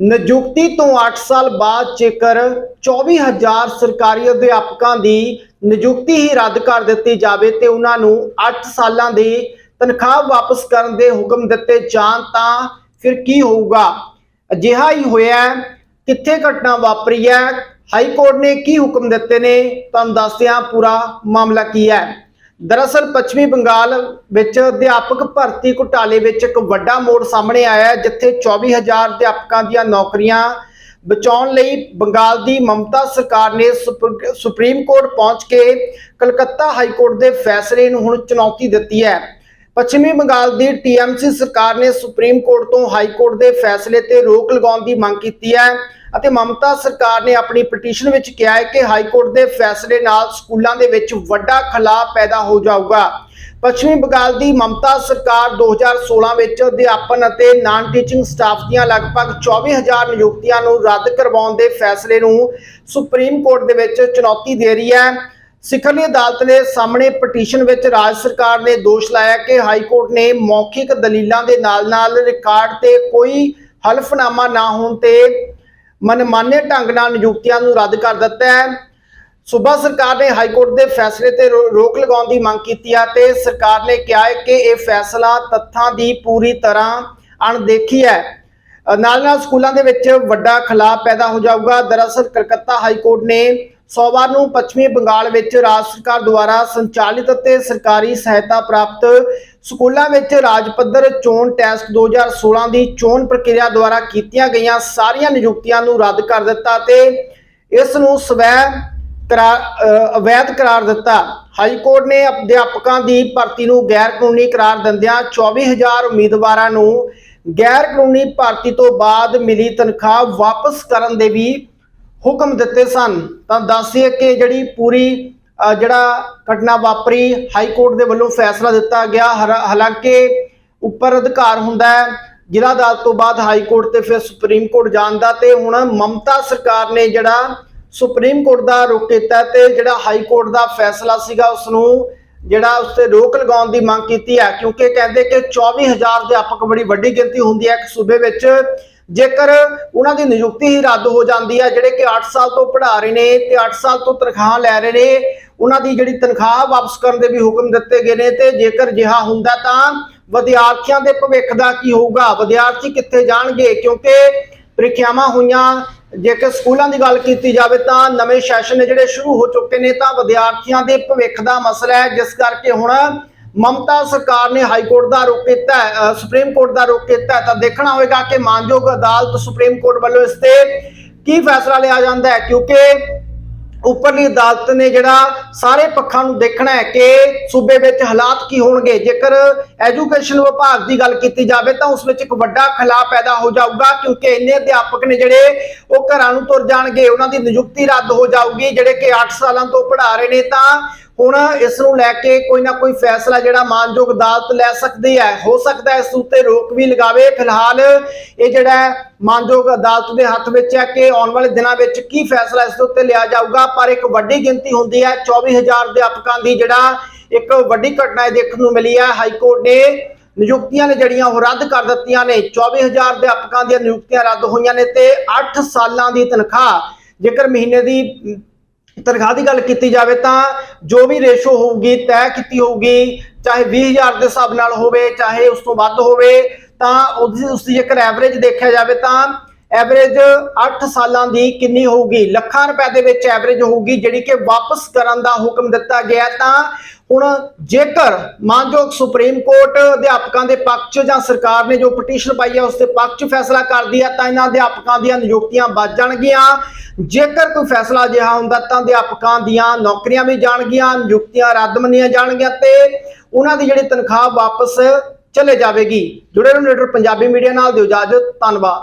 ਨਿਯੁਕਤੀ ਤੋਂ 8 ਸਾਲ ਬਾਅਦ ਜੇਕਰ 24000 ਸਰਕਾਰੀ ਅਧਿਆਪਕਾਂ ਦੀ ਨਿਯੁਕਤੀ ਹੀ ਰੱਦ ਕਰ ਦਿੱਤੀ ਜਾਵੇ ਤੇ ਉਹਨਾਂ ਨੂੰ 8 ਸਾਲਾਂ ਦੀ ਤਨਖਾਹ ਵਾਪਸ ਕਰਨ ਦੇ ਹੁਕਮ ਦਿੱਤੇ ਜਾਣ ਤਾਂ ਫਿਰ ਕੀ ਹੋਊਗਾ? ਅਜਿਹਾ ਹੀ ਹੋਇਆ ਕਿੱਥੇ ਘਟਨਾ ਵਾਪਰੀ ਹੈ? ਹਾਈ ਕੋਰਟ ਨੇ ਕੀ ਹੁਕਮ ਦਿੱਤੇ ਨੇ? ਤੁਹਾਨੂੰ ਦੱਸਦੇ ਪੂਰਾ ਮਾਮਲਾ ਕੀ ਹੈ। ਦਰਅਸਲ ਪੱਛਮੀ ਬੰਗਾਲ ਵਿੱਚ ਅਧਿਆਪਕ ਭਰਤੀ ਘੁਟਾਲੇ ਵਿੱਚ ਇੱਕ ਵੱਡਾ ਮੋੜ ਸਾਹਮਣੇ ਆਇਆ ਹੈ, ਜਿੱਥੇ 24000 ਅਧਿਆਪਕਾਂ ਦੀਆਂ ਨੌਕਰੀਆਂ ਬਚਾਉਣ ਲਈ ਬੰਗਾਲ ਦੀ ਮਮਤਾ ਸਰਕਾਰ ਨੇ ਸੁਪਰ- ਸੁਪਰੀਮ ਕੋਰਟ ਪਹੁੰਚ ਕੇ ਕਲਕੱਤਾ ਹਾਈ ਕੋਰਟ ਦੇ ਫੈਸਲੇ ਨੂੰ ਹੁਣ ਚੁਣੌਤੀ ਦਿੱਤੀ ਹੈ। ਪੱਛਮੀ ਬੰਗਾਲ ਦੀ ਟੀਐਮਸੀ ਸਰਕਾਰ ਨੇ ਸੁਪਰੀਮ ਕੋਰਟ ਤੋਂ ਹਾਈ ਕੋਰਟ ਦੇ ਫੈਸਲੇ ਤੇ ਰੋਕ ਲਗਾਉਣ ਦੀ ਮੰਗ ਕੀਤੀ ਹੈ। ਅਤੇ ਮਮਤਾ ਸਰਕਾਰ ਨੇ ਆਪਣੀ ਪਟੀਸ਼ਨ ਵਿੱਚ ਕਿਹਾ ਹੈ ਕਿ ਹਾਈ ਕੋਰਟ ਦੇ ਫੈਸਲੇ ਨਾਲ ਸਕੂਲਾਂ ਦੇ ਵਿੱਚ ਵੱਡਾ ਖਲਾਅ ਪੈਦਾ ਹੋ ਜਾਊਗਾ। ਪੱਛਮੀ ਬੰਗਾਲ ਦੀ ਮਮਤਾ ਸਰਕਾਰ 2016 ਵਿੱਚ ਅਧਿਆਪਨ ਅਤੇ ਨਾਨ ਟੀਚਿੰਗ ਸਟਾਫ ਦੀਆਂ ਲਗਭਗ 24000 ਨਿਯੁਕਤੀਆਂ ਨੂੰ ਰੱਦ ਕਰਵਾਉਣ ਦੇ ਫੈਸਲੇ ਨੂੰ ਸੁਪਰੀਮ ਕੋਰਟ ਦੇ ਵਿੱਚ ਚੁਣੌਤੀ ਦੇ ਰਹੀ ਹੈ। ਸਿਖਰਲੀ ਅਦਾਲਤ ਦੇ ਸਾਹਮਣੇ ਪਟੀਸ਼ਨ ਵਿੱਚ ਰਾਜ ਸਰਕਾਰ ਨੇ ਦੋਸ਼ ਲਾਇਆ ਕਿ ਹਾਈ ਕੋਰਟ ਨੇ ਮੌਖਿਕ ਦਲੀਲਾਂ ਦੇ ਨਾਲ-ਨਾਲ ਰਿਕਾਰਡ ਤੇ ਕੋਈ ਹਲਫਨਾਮਾ ਨਾ ਹੋਣ ਤੇ ਮਨਮਾਨੇ ਢੰਗ ਨਾਲ ਨਿਯੁਕਤੀਆਂ ਨੂੰ ਰੱਦ ਕਰ ਦਿੱਤਾ ਹੈ। ਸੂਬਾ ਸਰਕਾਰ ਨੇ ਹਾਈ ਕੋਰਟ ਦੇ ਫੈਸਲੇ ਤੇ ਰੋ- ਰੋਕ ਲਗਾਉਣ ਦੀ ਮੰਗ ਕੀਤੀ ਹੈ ਤੇ ਸਰਕਾਰ ਨੇ ਕਿਹਾ ਹੈ ਕਿ ਇਹ ਫੈਸਲਾ ਤੱਥਾਂ ਦੀ ਪੂਰੀ ਤਰ੍ਹਾਂ ਅਣਦੇਖੀ ਹੈ। ਨਾਲ ਨਾਲ ਸਕੂਲਾਂ ਦੇ ਵਿੱਚ ਵੱਡਾ ਖਲਾਅ ਪੈਦਾ ਹੋ ਜਾਊਗਾ। ਦਰਅਸਲ ਕਲਕੱਤਾ ਹਾਈ ਕੋਰਟ ਨੇ ਸੋਮਵਾਰ ਨੂੰ ਪੱਛਮੀ ਬੰਗਾਲ ਵਿੱਚ ਰਾਜ ਸਰਕਾਰ ਦੁਆਰਾ ਸੰਚਾਲਿਤ ਅਤੇ ਸਰਕਾਰੀ ਸਹਾਇਤਾ ਪ੍ਰਾਪਤ ਸਕੂਲਾਂ ਵਿੱਚ ਰਾਜ ਪੱਧਰ ਚੋਣ ਟੈਸਟ 2016 ਦੀ ਚੋਣ ਪ੍ਰਕਿਰਿਆ ਦੁਆਰਾ ਕੀਤੀਆਂ ਗਈਆਂ ਸਾਰੀਆਂ ਨਿਯੁਕਤੀਆਂ ਨੂੰ ਰੱਦ ਕਰ ਦਿੱਤਾ ਤੇ ਇਸ ਨੂੰ ਸਵੈ ਕਰਾਰ ਅਵੈਧ ਕਰਾਰ ਦਿੱਤਾ। ਹਾਈ ਕੋਰਟ ਨੇ ਅਧਿਆਪਕਾਂ ਦੀ ਭਰਤੀ ਨੂੰ ਗੈਰ ਕਾਨੂੰਨੀ ਕਰਾਰ ਦਿੰਦਿਆਂ 24000 ਉਮੀਦਵਾਰਾਂ ਨੂੰ ਗੈਰ ਕਾਨੂੰਨੀ ਭਰਤੀ ਤੋਂ ਬਾਅਦ ਮਿਲੀ ਤਨਖਾਹ ਵਾਪਸ ਕਰਨ ਦੇ ਵੀ ਹੁਕਮ ਦਿੱਤੇ ਸਨ, ਤਾਂ ਦੱਸਿਏ ਕਿ ਜਿਹੜੀ ਪੂਰੀ ਜਿਹੜਾ ਘਟਨਾ ਵਾਪਰੀ, ਹਾਈ ਕੋਰਟ ਦੇ ਵੱਲੋਂ ਫੈਸਲਾ ਦਿੱਤਾ ਗਿਆ। ਹਾਲਾਂਕਿ ਉੱਪਰ ਅਧਿਕਾਰ ਹੁੰਦਾ ਹੈ, ਜ਼ਿਲ੍ਹਾ ਅਦਾਲਤ ਤੋਂ ਬਾਅਦ ਹਾਈ ਕੋਰਟ ਤੇ ਫਿਰ ਸੁਪਰੀਮ ਕੋਰਟ ਜਾਣ ਤੇ ਹੁਣ ਮਮਤਾ ਸਰਕਾਰ ਨੇ ਜਿਹੜਾ ਸੁਪਰੀਮ ਕੋਰਟ ਦਾ ਰੁਖ ਕੀਤਾ ਤੇ ਜਿਹੜਾ ਹਾਈ ਕੋਰਟ ਦਾ ਫੈਸਲਾ ਸੀਗਾ ਉਸ ਨੂੰ ਜਿਹੜਾ ਉਸ ਤੇ ਰੋਕ ਲਗਾਉਣ ਦੀ ਮੰਗ ਕੀਤੀ ਹੈ, ਕਿਉਂਕਿ ਕਹਿੰਦੇ ਕਿ 24000 ਅਧਿਆਪਕ ਬੜੀ ਵੱਡੀ ਗਿਣਤੀ ਹੁੰਦੀ ਹੈ, ਇੱਕ ਸੂਬੇ ਵਿੱਚ ਜੇਕਰ ਉਹਨਾਂ ਦੀ ਨਿਯੁਕਤੀ ਹੀ ਰੱਦ ਹੋ ਜਾਂਦੀ ਹੈ, ਜਿਹੜੇ ਕਿ 8 ਸਾਲ ਤੋਂ ਪੜ੍ਹਾ ਰਹੇ ਨੇ ਤੇ 8 ਸਾਲ ਤੋਂ ਤਨਖਾਹ ਲੈ ਰਹੇ ਨੇ, ਉਹਨਾਂ ਦੀ ਜਿਹੜੀ ਤਨਖਾਹ ਵਾਪਸ ਕਰਨ ਦੇ ਵੀ ਹੁਕਮ ਦਿੱਤੇ ਗਏ ਨੇ ਤੇ ਜੇਕਰ ਜਿਹਾ ਹੁੰਦਾ ਤਾਂ ਵਿਦਿਆਰਥੀਆਂ ਦੇ ਭਵਿੱਖ ਦਾ ਕੀ ਹੋਊਗਾ? ਵਿਦਿਆਰਥੀ ਕਿੱਥੇ ਜਾਣਗੇ? ਕਿਉਂਕਿ ਪ੍ਰੀਖਿਆਵਾਂ ਹੋਈਆਂ, ਜੇਕਰ ਸਕੂਲਾਂ ਦੀ ਗੱਲ ਕੀਤੀ ਜਾਵੇ ਤਾਂ ਨਵੇਂ ਸੈਸ਼ਨ ਨੇ ਜਿਹੜੇ ਸ਼ੁਰੂ ਹੋ ਚੁੱਕੇ ਨੇ ਤਾਂ ਵਿਦਿਆਰਥੀਆਂ ਦੇ ਭਵਿੱਖ ਦਾ ਮਸਲਾ ਹੈ, ਜਿਸ ਕਰਕੇ ਹੁਣ ਮਮਤਾ ਸਰਕਾਰ ਨੇ ਹਾਈ ਕੋਰਟ ਦਾ ਰੁਖ ਕੀਤਾ ਸੁਪਰੀਮ ਕੋਰਟ ਦਾ ਰੁਖ ਕੀਤਾ ਤਾਂ ਦੇਖਣਾ ਹੋਵੇਗਾ ਕਿ ਮਾਨਯੋਗ ਅਦਾਲਤ ਸੁਪਰੀਮ ਕੋਰਟ ਵੱਲੋਂ ਇਸ ਤੇ ਕੀ ਫੈਸਲਾ ਲਿਆ ਜਾਂਦਾ ਹੈ, ਕਿਉਂਕਿ ਉੱਪਰਲੀ ਅਦਾਲਤ ਨੇ ਜਿਹੜਾ ਸਾਰੇ ਪੱਖਾਂ ਨੂੰ ਦੇਖਣਾ ਹੈ ਕਿ ਸੂਬੇ ਵਿੱਚ ਹਾਲਾਤ ਕੀ ਹੋਣਗੇ। ਜੇਕਰ ਐਜੂਕੇਸ਼ਨ ਵਿਭਾਗ ਦੀ ਗੱਲ ਕੀਤੀ ਜਾਵੇ ਤਾਂ ਉਸ ਵਿੱਚ ਇੱਕ ਵੱਡਾ ਖਲਾਅ ਪੈਦਾ ਹੋ ਜਾਊਗਾ, ਕਿਉਂਕਿ ਇੰਨੇ ਅਧਿਆਪਕ ਨੇ ਜਿਹੜੇ ਉਹ ਘਰਾਂ ਨੂੰ ਤੁਰ ਜਾਣਗੇ, ਉਹਨਾਂ ਦੀ ਨਿਯੁਕਤੀ ਰੱਦ ਹੋ ਜਾਊਗੀ। ਜਿਹੜੇ ਕਿ 8 ਸਾਲਾਂ ਤੋਂ ਪੜ੍ਹਾ ਰਹੇ ਨੇ ਤਾਂ ਹੁਣ ਇਸ ਨੂੰ ਲੈ ਕੇ ਕੋਈ ਨਾ ਕੋਈ ਫੈਸਲਾ ਜਿਹੜਾ ਮਾਨਯੋਗ ਅਦਾਲਤ ਲੈ ਸਕਦੀ ਹੈ, ਹੋ ਸਕਦਾ ਹੈ ਇਸ ਉੱਤੇ ਰੋਕ ਵੀ ਲਗਾਵੇ। ਫਿਲਹਾਲ ਇਹ ਜਿਹੜਾ ਮਾਨਯੋਗ ਅਦਾਲਤ ਦੇ ਹੱਥ ਵਿੱਚ ਹੈ ਕਿ ਆਉਣ ਵਾਲੇ ਦਿਨਾਂ ਵਿੱਚ ਕੀ ਫੈਸਲਾ ਇਸ ਉੱਤੇ ਲਿਆ ਜਾਊਗਾ, ਪਰ ਇੱਕ ਵੱਡੀ ਗਿਣਤੀ ਹੁੰਦੀ ਹੈ 24000 ਅਧਿਆਪਕਾਂ ਦੀ ਜਿਹੜਾ ਇੱਕ ਵੱਡੀ ਘਟਨਾ ਇਹ ਦੇਖਣ ਨੂੰ ਮਿਲੀ ਹੈ। ਹਾਈ ਕੋਰਟ ਨੇ ਨਿਯੁਕਤੀਆਂ ਨੇ ਜਿਹੜੀਆਂ ਉਹ ਰੱਦ ਕਰ ਦਿੱਤੀਆਂ ਨੇ। 24000 ਅਧਿਆਪਕਾਂ ਦੀਆਂ ਨਿਯੁਕਤੀਆਂ ਰੱਦ ਹੋਈਆਂ ਨੇ ਤੇ 8 ਸਾਲਾਂ ਦੀ ਤਨਖਾਹ ਜੇਕਰ ਮਹੀਨੇ ਦੀ ਤਨਖਾਹ ਦੀ ਗੱਲ ਕੀਤੀ ਜਾਵੇ ਤਾਂ ਜੋ ਵੀ ਰੇਸ਼ੋ ਹੋਊਗੀ, ਤੈਅ ਕੀਤੀ ਹੋਊਗੀ, ਚਾਹੇ 20000 ਦੇ ਹਿਸਾਬ ਨਾਲ ਹੋਵੇ, ਚਾਹੇ ਉਸ ਤੋਂ ਵੱਧ ਹੋਵੇ, ਤਾਂ ਉਸ ਉਸ ਦੀ ਜੇਕਰ ਐਵਰੇਜ ਦੇਖਿਆ ਜਾਵੇ ਤਾਂ ਐਵਰੇਜ 8 ਸਾਲਾਂ ਦੀ ਕਿੰਨੀ ਹੋਊਗੀ? ਲੱਖਾਂ ਰੁਪਏ ਦੇ ਵਿੱਚ ਐਵਰੇਜ ਹੋਊਗੀ, ਜਿਹੜੀ ਕਿ ਵਾਪਸ ਕਰਨ ਦਾ ਹੁਕਮ ਦਿੱਤਾ ਗਿਆ ਤਾਂ ਹੁਣ ਜੇਕਰ ਮਾਨਯੋਗ ਸੁਪਰੀਮ ਕੋਰਟ ਅਧਿਆਪਕਾਂ ਦੇ ਪੱਖ 'ਚ ਜਾਂ ਸਰਕਾਰ ਨੇ ਜੋ ਪਟੀਸ਼ਨ ਪਾਈ ਹੈ ਉਸ ਦੇ ਪੱਖ 'ਚ ਫੈਸਲਾ ਕਰਦੀ ਹੈ ਤਾਂ ਇਹਨਾਂ ਅਧਿਆਪਕਾਂ ਦੀਆਂ ਨਿਯੁਕਤੀਆਂ ਵੱਧ ਜਾਣਗੀਆਂ। ਜੇਕਰ ਕੋਈ ਫੈਸਲਾ ਅਜਿਹਾ ਹੁੰਦਾ, ਤਾਂ ਅਧਿਆਪਕਾਂ ਦੀਆਂ ਨੌਕਰੀਆਂ ਵੀ ਜਾਣਗੀਆਂ, ਨਿਯੁਕਤੀਆਂ ਰੱਦ ਮੰਨੀਆਂ ਜਾਣਗੀਆਂ ਤੇ ਉਹਨਾਂ ਦੀ ਜਿਹੜੀ ਤਨਖਾਹ ਵਾਪਸ ਚਲੇ ਜਾਵੇਗੀ। ਜੁੜੇ ਰਹੋ ਲੀਡਰ ਪੰਜਾਬੀ ਮੀਡੀਆ ਨਾਲ, ਦਿਓ ਇਜਾਜ਼ਤ, ਧੰਨਵਾਦ।